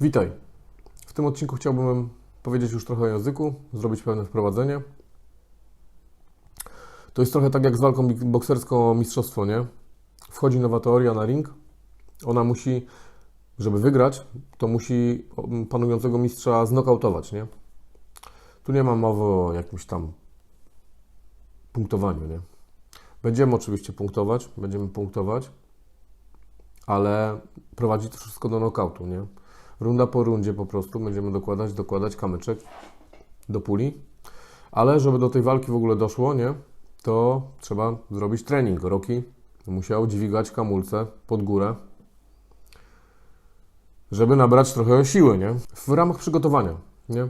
Witaj. W tym odcinku chciałbym powiedzieć już trochę o języku, zrobić pewne wprowadzenie. To jest trochę tak jak z walką bokserską o mistrzostwo, nie? Wchodzi nowa teoria na ring. Ona musi, żeby wygrać, to musi mm, panującego mistrza znokautować, nie? Tu nie ma mowy o jakimś tam punktowaniu, nie? Będziemy oczywiście punktować, będziemy punktować, ale prowadzi to wszystko do nokautu, nie? Runda po rundzie po prostu będziemy dokładać, dokładać kamyczek do puli, ale żeby do tej walki w ogóle doszło, nie? To trzeba zrobić trening. Roki musiał dźwigać kamulce pod górę, żeby nabrać trochę siły, nie? W ramach przygotowania, nie?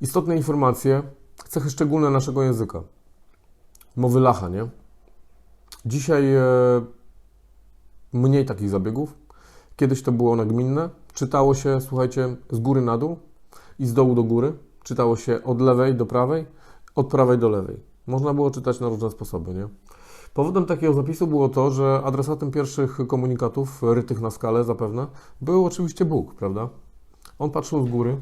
Istotne informacje, cechy szczególne naszego języka. Mowy lacha, nie? Dzisiaj e, mniej takich zabiegów. Kiedyś to było nagminne. Czytało się, słuchajcie, z góry na dół i z dołu do góry. Czytało się od lewej do prawej, od prawej do lewej. Można było czytać na różne sposoby, nie? Powodem takiego zapisu było to, że adresatem pierwszych komunikatów, rytych na skalę zapewne, był oczywiście Bóg, prawda? On patrzył z góry,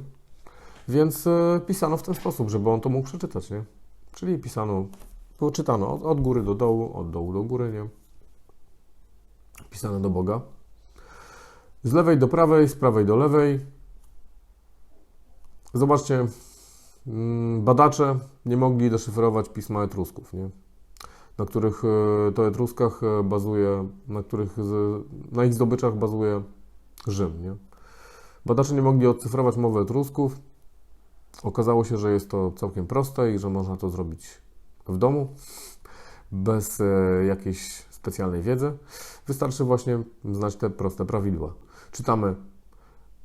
więc e, pisano w ten sposób, żeby on to mógł przeczytać, nie? Czyli pisano, było czytano od, od góry do dołu, od dołu do góry, nie? Pisane do Boga. Z lewej do prawej, z prawej do lewej. Zobaczcie, mm, badacze nie mogli deszyfrować pisma etrusków, nie? na których e, to etruskach e, bazuje, na których na ich zdobyczach bazuje Rzym. Nie? Badacze nie mogli odcyfrować mowy etrusków. Okazało się, że jest to całkiem proste i że można to zrobić w domu bez e, jakiejś specjalnej wiedzy. Wystarczy właśnie znać te proste prawidła. Czytamy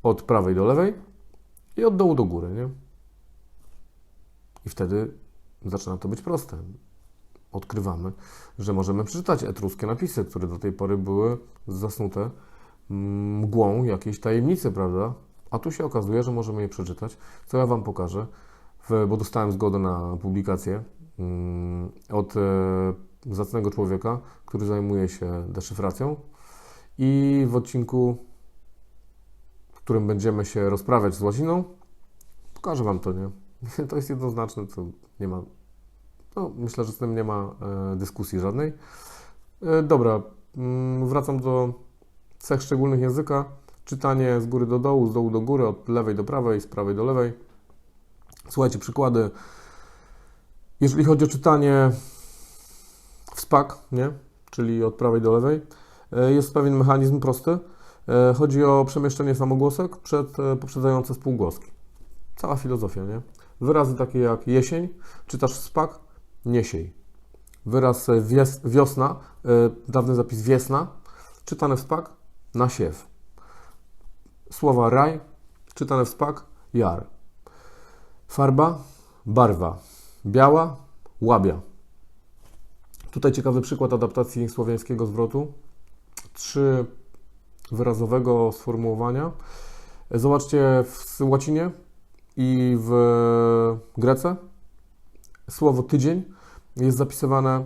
od prawej do lewej i od dołu do góry, nie? I wtedy zaczyna to być proste. Odkrywamy, że możemy przeczytać etruskie napisy, które do tej pory były zasnute mgłą jakiejś tajemnicy, prawda? A tu się okazuje, że możemy je przeczytać, co ja Wam pokażę, bo dostałem zgodę na publikację mm, od e, zacnego człowieka, który zajmuje się deszyfracją. I w odcinku, którym będziemy się rozprawiać z łaziną, pokażę Wam to, nie? To jest jednoznaczne, to nie ma. No, myślę, że z tym nie ma e, dyskusji żadnej. E, dobra, mm, wracam do cech szczególnych języka. Czytanie z góry do dołu, z dołu do góry, od lewej do prawej, z prawej do lewej. Słuchajcie, przykłady. Jeżeli chodzi o czytanie w spak, nie? czyli od prawej do lewej, e, jest pewien mechanizm prosty. E, Chodzi o przemieszczenie samogłosek przed e, poprzedzające spółgłoski. Cała filozofia, nie? Wyrazy takie jak jesień, czytasz spak, nie siej. Wyraz e, wies, wiosna, dawny zapis wiesna, czytane w spak, nasiew. Słowa raj, czytane w spak, jar. Farba, barwa. Biała, łabia. Tutaj ciekawy przykład adaptacji słowiańskiego zwrotu. Trzy wyrazowego sformułowania. Zobaczcie w łacinie i w grece słowo tydzień jest zapisywane,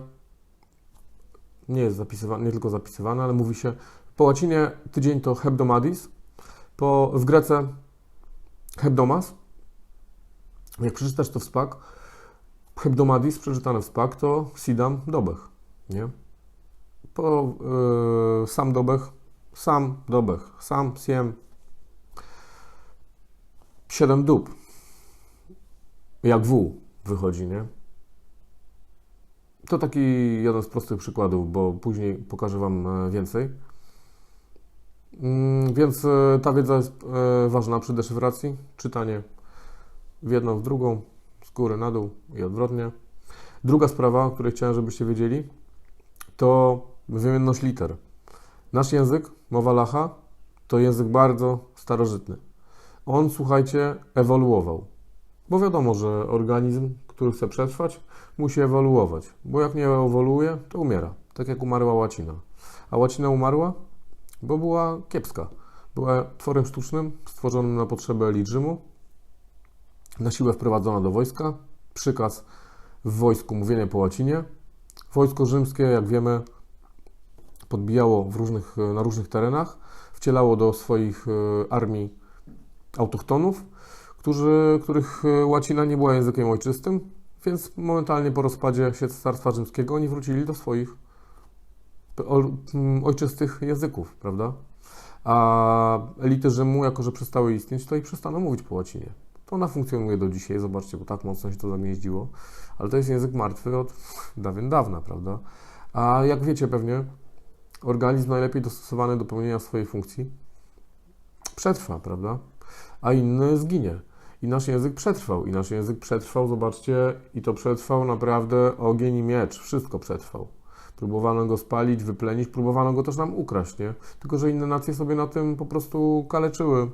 nie jest zapisywane, nie tylko zapisywane, ale mówi się po łacinie tydzień to hebdomadis, po, w grece hebdomas. Jak przeczytasz to w spak, hebdomadis przeczytane w spak to sidam dobech, nie? Po y, sam dobech, sam dobech, sam siem, siedem dób. Jak W wychodzi, nie? To taki jeden z prostych przykładów, bo później pokażę Wam e, więcej. Mm, Więc e, ta wiedza jest e, ważna przy deszyfracji. Czytanie w jedną, w drugą, z góry na dół i odwrotnie. Druga sprawa, o której chciałem, żebyście wiedzieli, to wymienność liter. Nasz język, mowa lacha, to język bardzo starożytny. On, słuchajcie, ewoluował. Bo wiadomo, że organizm, który chce przetrwać, musi ewoluować. Bo jak nie ewoluuje, to umiera. Tak jak umarła łacina. A łacina umarła, bo była kiepska. Była tworem sztucznym, stworzonym na potrzeby elit Rzymu. Na siłę wprowadzona do wojska. Przykaz w wojsku mówienie po łacinie. Wojsko rzymskie, jak wiemy, podbijało w różnych, na różnych terenach, wcielało do swoich e, armii autochtonów, którzy, których e, łacina nie była językiem ojczystym, więc momentalnie po rozpadzie Cesarstwa Rzymskiego oni wrócili do swoich ojczystych języków, prawda? A elity Rzymu, jako że przestały istnieć, to i przestaną mówić po łacinie. To ona funkcjonuje do dzisiaj, zobaczcie, bo tak mocno się to zagnieździło, ale to jest język martwy od dawien dawna, prawda? A jak wiecie pewnie, organizm najlepiej dostosowany do pełnienia swojej funkcji przetrwa, prawda? A inny zginie. I nasz język przetrwał. I nasz język przetrwał, zobaczcie, i to przetrwał naprawdę ogień i miecz. Wszystko przetrwał. Próbowano go spalić, wyplenić, próbowano go też nam ukraść, nie? Tylko, że inne nacje sobie na tym po prostu kaleczyły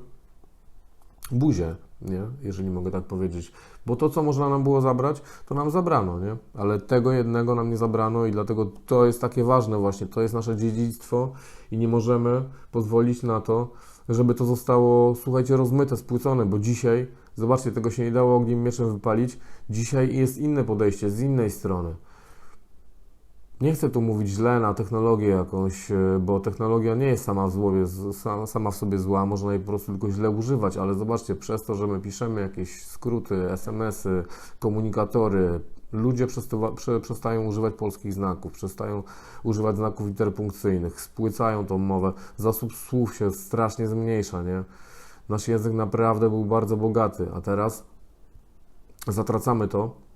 buzię, nie? Jeżeli mogę tak powiedzieć. Bo to, co można nam było zabrać, to nam zabrano, nie? Ale tego jednego nam nie zabrano i dlatego to jest takie ważne właśnie. To jest nasze dziedzictwo i nie możemy pozwolić na to, żeby to zostało, słuchajcie, rozmyte, spłycone, bo dzisiaj, zobaczcie, tego się nie dało ogniem mieczem wypalić. Dzisiaj jest inne podejście, z innej strony. Nie chcę tu mówić źle na technologię jakąś, e, bo technologia nie jest sama w, złowie, sama w sobie zła, można jej po prostu tylko źle używać, ale zobaczcie, przez to, że my piszemy jakieś skróty, SMS-y, komunikatory, ludzie przestają używać polskich znaków, przestają używać znaków interpunkcyjnych, spłycają tą mowę, zasób słów się strasznie zmniejsza, nie? Nasz język naprawdę był bardzo bogaty, a teraz zatracamy to.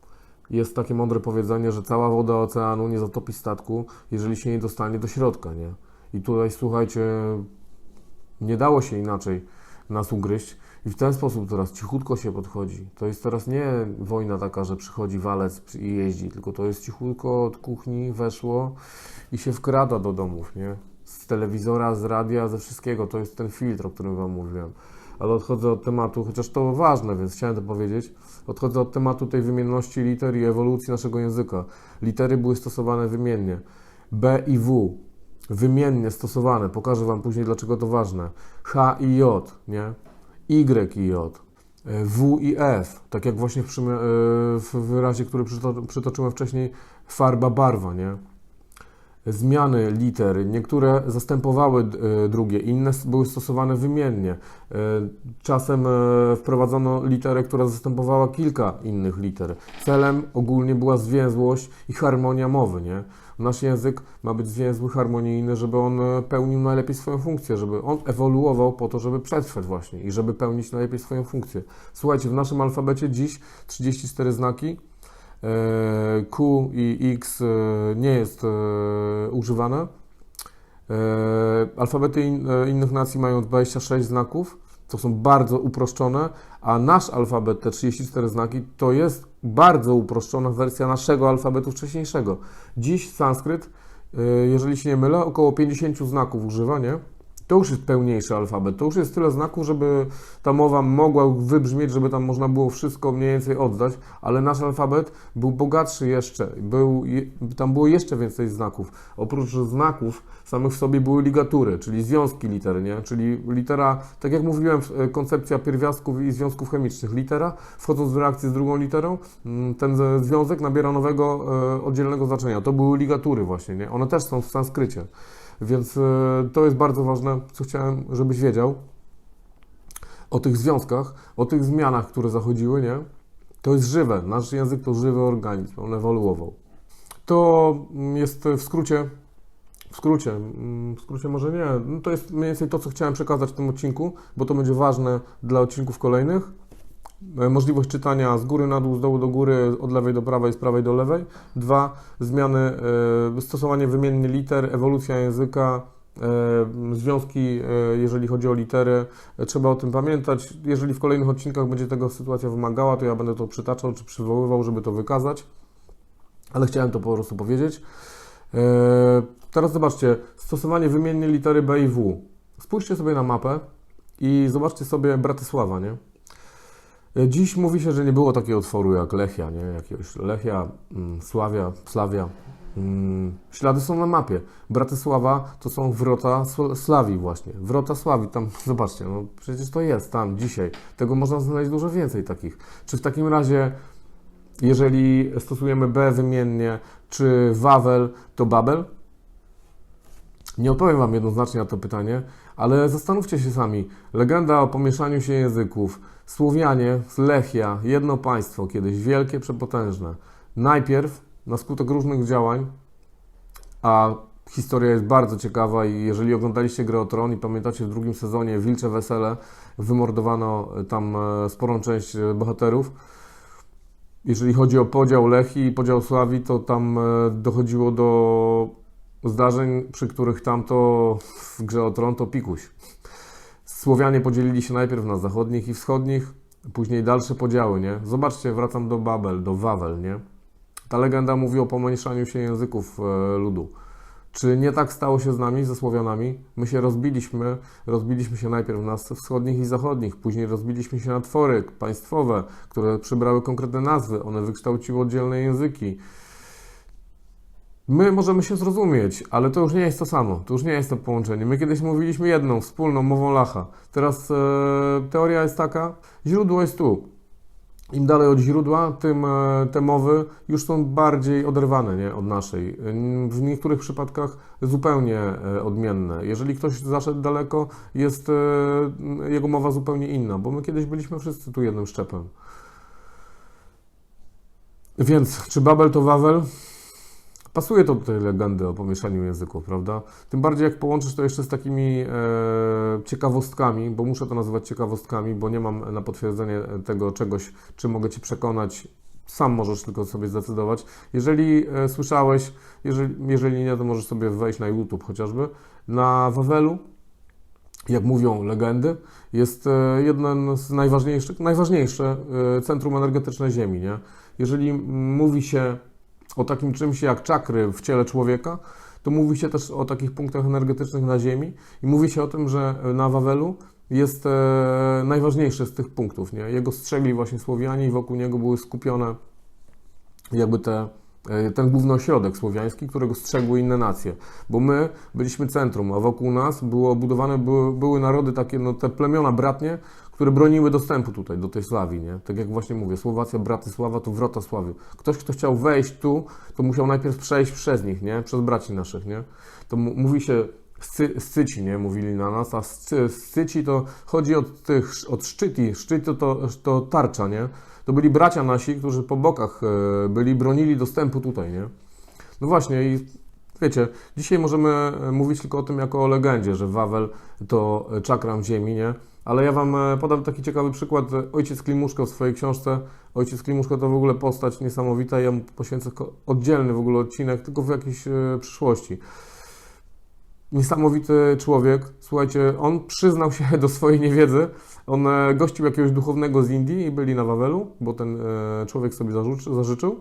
Jest takie mądre powiedzenie, że cała woda oceanu nie zatopi statku, jeżeli się nie dostanie do środka, nie? I tutaj, słuchajcie, nie dało się inaczej nas ugryźć i w ten sposób teraz cichutko się podchodzi. To jest teraz nie wojna taka, że przychodzi walec i jeździ, tylko to jest cichutko od kuchni weszło i się wkrada do domów, nie? Z telewizora, z radia, ze wszystkiego. To jest ten filtr, o którym Wam mówiłem. Ale odchodzę od tematu, chociaż to ważne, więc chciałem to powiedzieć. Odchodzę od tematu tej wymienności liter i ewolucji naszego języka. Litery były stosowane wymiennie. B i W wymiennie stosowane. Pokażę Wam później, dlaczego to ważne. H i J, nie? Y i J. W i F, tak jak właśnie w, e, w wyrazie, który przyto- przytoczyłem wcześniej, farba, barwa, nie? Zmiany liter, niektóre zastępowały e, drugie, inne były stosowane wymiennie. E, Czasem e, wprowadzono literę, która zastępowała kilka innych liter. Celem ogólnie była zwięzłość i harmonia mowy, nie? Nasz język ma być zwięzły, harmonijny, żeby on pełnił najlepiej swoją funkcję, żeby on ewoluował po to, żeby przetrwać właśnie i żeby pełnić najlepiej swoją funkcję. Słuchajcie, w naszym alfabecie dziś 34 znaki, Q i X e, nie jest e, używane. E, Alfabety in, e, innych nacji mają 26 znaków, to są bardzo uproszczone, a nasz alfabet, te 34 znaki, to jest bardzo uproszczona wersja naszego alfabetu wcześniejszego. Dziś sanskryt, e, jeżeli się nie mylę, około 50 znaków używa, nie? To już jest pełniejszy alfabet, to już jest tyle znaków, żeby ta mowa mogła wybrzmieć, żeby tam można było wszystko mniej więcej oddać, ale nasz alfabet był bogatszy jeszcze, był, tam było jeszcze więcej znaków. Oprócz znaków samych w sobie były ligatury, czyli związki liter, nie? Czyli litera, tak jak mówiłem, e, koncepcja pierwiastków i związków chemicznych. Litera, wchodząc w reakcję z drugą literą, mm, ten związek nabiera nowego, e, oddzielnego znaczenia. To były ligatury właśnie, nie? One też są w sanskrycie. Więc e, to jest bardzo ważne, co chciałem, żebyś wiedział o tych związkach, o tych zmianach, które zachodziły, nie? To jest żywe. Nasz język to żywy organizm, on ewoluował. To mm, jest w skrócie, w skrócie, mm, w skrócie może nie, no to jest mniej więcej to, co chciałem przekazać w tym odcinku, bo to będzie ważne dla odcinków kolejnych. E, Możliwość czytania z góry na dół, z dołu do góry, od lewej do prawej, z prawej do lewej. Dwa, zmiany, e, stosowanie wymiennie liter, ewolucja języka, e, związki, jeżeli chodzi o litery. Trzeba o tym pamiętać. Jeżeli w kolejnych odcinkach będzie tego sytuacja wymagała, to ja będę to przytaczał czy przywoływał, żeby to wykazać. Ale chciałem to po prostu powiedzieć. Teraz zobaczcie, stosowanie wymiennie litery B i W. Spójrzcie sobie na mapę i zobaczcie sobie Bratysława, nie? E, Dziś mówi się, że nie było takiego utworu jak Lechia, nie? Jakiegoś Lechia, mm, Sławia, Slawia. Mm, Ślady są na mapie. Bratysława to są wrota Slawii właśnie. Wrota Sławii, tam zobaczcie, no przecież to jest tam dzisiaj. Tego można znaleźć dużo więcej takich. Czy w takim razie, jeżeli stosujemy B wymiennie, czy Wawel, to Babel? Nie odpowiem Wam jednoznacznie na to pytanie, Ale zastanówcie się sami. Legenda o pomieszaniu się języków. Słowianie, Lechia, jedno państwo, kiedyś wielkie, przepotężne. Najpierw, na skutek różnych działań, a historia jest bardzo ciekawa i jeżeli oglądaliście Grę o Tron i pamiętacie w drugim sezonie Wilcze Wesele, wymordowano tam e, sporą część e, bohaterów. Jeżeli chodzi o podział Lechii i podział Sławii, to tam e, dochodziło do zdarzeń, przy których tamto w Grze o Tron to pikuś. Słowianie podzielili się najpierw na zachodnich i wschodnich, później dalsze podziały, nie? Zobaczcie, wracam do Babel, do Wawel, nie? Ta legenda mówi o pomieszaniu się języków e, ludu. Czy nie tak stało się z nami, ze Słowianami? My się rozbiliśmy, rozbiliśmy się najpierw na wschodnich i zachodnich, później rozbiliśmy się na twory państwowe, które przybrały konkretne nazwy, one wykształciły oddzielne języki. My możemy się zrozumieć, ale to już nie jest to samo, to już nie jest to połączenie. My kiedyś mówiliśmy jedną, wspólną mową Lacha. Teraz e, teoria jest taka, źródło jest tu. Im dalej od źródła, tym e, te mowy już są bardziej oderwane nie, od naszej. W niektórych przypadkach zupełnie e, odmienne. Jeżeli ktoś zaszedł daleko, jest e, jego mowa zupełnie inna, bo my kiedyś byliśmy wszyscy tu jednym szczepem. Więc, czy Babel to Wawel? Pasuje to do tej legendy o pomieszaniu języków, prawda? Tym bardziej jak połączysz to jeszcze z takimi e, ciekawostkami, bo muszę to nazywać ciekawostkami, bo nie mam na potwierdzenie tego czegoś, czy mogę Ci przekonać. Sam możesz tylko sobie zdecydować. Jeżeli e, słyszałeś, jeżeli, jeżeli nie, to możesz sobie wejść na YouTube chociażby. Na Wawelu, jak mówią legendy, jest e, jeden z najważniejszych, najważniejsze e, centrum energetyczne Ziemi. Nie? Jeżeli mówi się o takim czymś jak czakry w ciele człowieka, to mówi się też o takich punktach energetycznych na Ziemi i mówi się o tym, że na Wawelu jest e, najważniejszy z tych punktów. Nie? Jego strzegli właśnie Słowianie i wokół niego były skupione jakby te, ten główny ośrodek słowiański, którego strzegły inne nacje. Bo my byliśmy centrum, a wokół nas było budowane, były, były narody takie, no te plemiona bratnie, które broniły dostępu tutaj, do tej Sławii, nie? Tak jak właśnie mówię, Słowacja, Bratysława to wrota Sławy. Ktoś, kto chciał wejść tu, to musiał najpierw przejść przez nich, nie? Przez braci naszych, nie? To mówi się scy, scyci, nie? Mówili na nas, a scy, scyci to chodzi od tych, od szczyti, szczyt to, to, to tarcza, nie? To byli bracia nasi, którzy po bokach e, byli, bronili dostępu tutaj, nie? No właśnie i wiecie, dzisiaj możemy e, mówić tylko o tym jako o legendzie, że Wawel to czakram ziemi, nie? Ale ja Wam e, podam taki ciekawy przykład. Ojciec Klimuszko w swojej książce. Ojciec Klimuszko to w ogóle postać niesamowita. Ja mu poświęcę oddzielny w ogóle odcinek, tylko w jakiejś e, przyszłości. Niesamowity człowiek. Słuchajcie, on przyznał się do swojej niewiedzy. On e, gościł jakiegoś duchownego z Indii i byli na Wawelu, bo ten człowiek sobie zażyczył.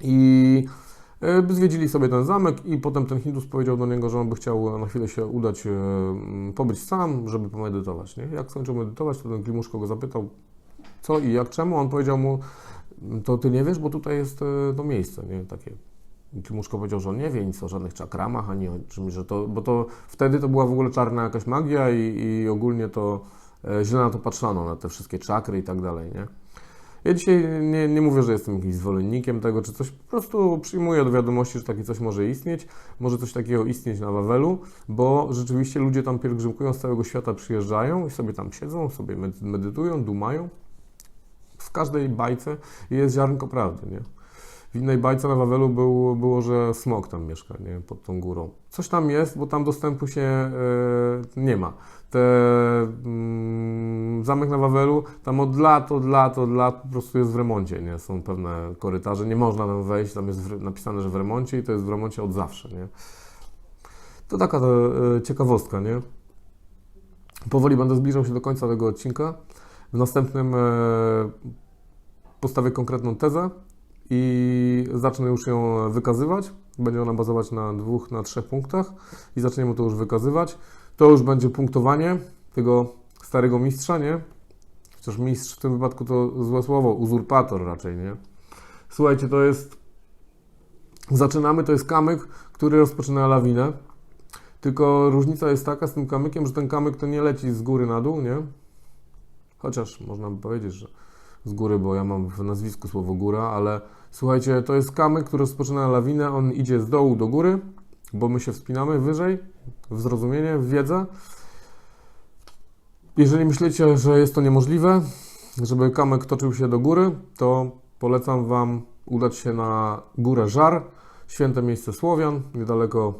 I E, zwiedzili sobie ten zamek i potem ten Hindus powiedział do niego, że on by chciał na chwilę się udać, e, pobyć sam, żeby pomedytować. Nie? Jak skończył medytować, to ten Klimuszko go zapytał, co i jak, czemu. On powiedział mu, to ty nie wiesz, bo tutaj jest e, to miejsce, nie? Takie. Klimuszko powiedział, że on nie wie nic o żadnych czakramach, ani o czymś, że to, bo to wtedy to była w ogóle czarna jakaś magia i, i ogólnie to źle na to patrzono, na te wszystkie czakry i tak dalej, nie? Ja dzisiaj nie, nie mówię, że jestem jakimś zwolennikiem tego czy coś, po prostu przyjmuję do wiadomości, że takie coś może istnieć, może coś takiego istnieć na Wawelu, bo rzeczywiście ludzie tam pielgrzymkują z całego świata, przyjeżdżają i sobie tam siedzą, sobie medytują, dumają. W każdej bajce jest ziarnko prawdy, nie? W innej bajce na Wawelu był, było, że smok tam mieszka, nie? Pod tą górą. Coś tam jest, bo tam dostępu się yy, nie ma te mm, zamek na Wawelu, tam od lat, od lat, od lat po prostu jest w remoncie, nie? Są pewne korytarze, nie można tam wejść, tam jest w, napisane, że w remoncie i to jest w remoncie od zawsze, nie? To taka to, e, ciekawostka, nie? Powoli będę zbliżał się do końca tego odcinka. W następnym e, postawię konkretną tezę i zacznę już ją wykazywać. Będzie ona bazować na dwóch, na trzech punktach i zaczniemy to już wykazywać. To już będzie punktowanie tego starego mistrza, nie? Chociaż mistrz w tym wypadku to złe słowo, uzurpator raczej, nie? Słuchajcie, to jest... Zaczynamy, to jest kamyk, który rozpoczyna lawinę. Tylko różnica jest taka z tym kamykiem, że ten kamyk to nie leci z góry na dół, nie? Chociaż można by powiedzieć, że z góry, bo ja mam w nazwisku słowo góra, ale słuchajcie, to jest kamyk, który rozpoczyna lawinę, on idzie z dołu do góry, bo my się wspinamy wyżej, w zrozumienie, w wiedzę. Jeżeli myślicie, że jest to niemożliwe, żeby kamyk toczył się do góry, to polecam Wam udać się na górę Żar, święte miejsce Słowian, niedaleko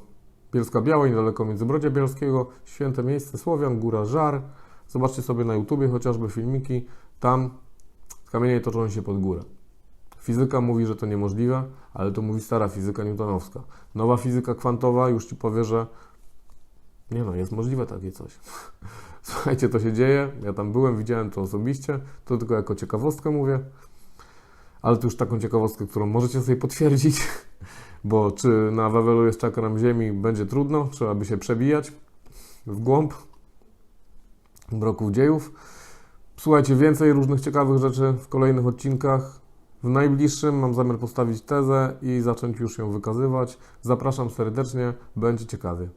Bielska Białej, niedaleko Międzybrodzia Bielskiego, święte miejsce Słowian, góra Żar. Zobaczcie sobie na YouTubie chociażby filmiki, tam kamienie toczą się pod górę. Fizyka mówi, że to niemożliwe, ale to mówi stara fizyka newtonowska. Nowa fizyka kwantowa już Ci powie, że nie no, jest możliwe takie coś. Słuchajcie, to się dzieje. Ja tam byłem, widziałem to osobiście. To tylko jako ciekawostkę mówię. Ale to już taką ciekawostkę, którą możecie sobie potwierdzić. Bo czy na Wawelu jest czakram ziemi, będzie trudno. Trzeba by się przebijać w głąb mroków dziejów. Słuchajcie, więcej różnych ciekawych rzeczy w kolejnych odcinkach. W najbliższym mam zamiar postawić tezę i zacząć już ją wykazywać. Zapraszam serdecznie, będzie ciekawie.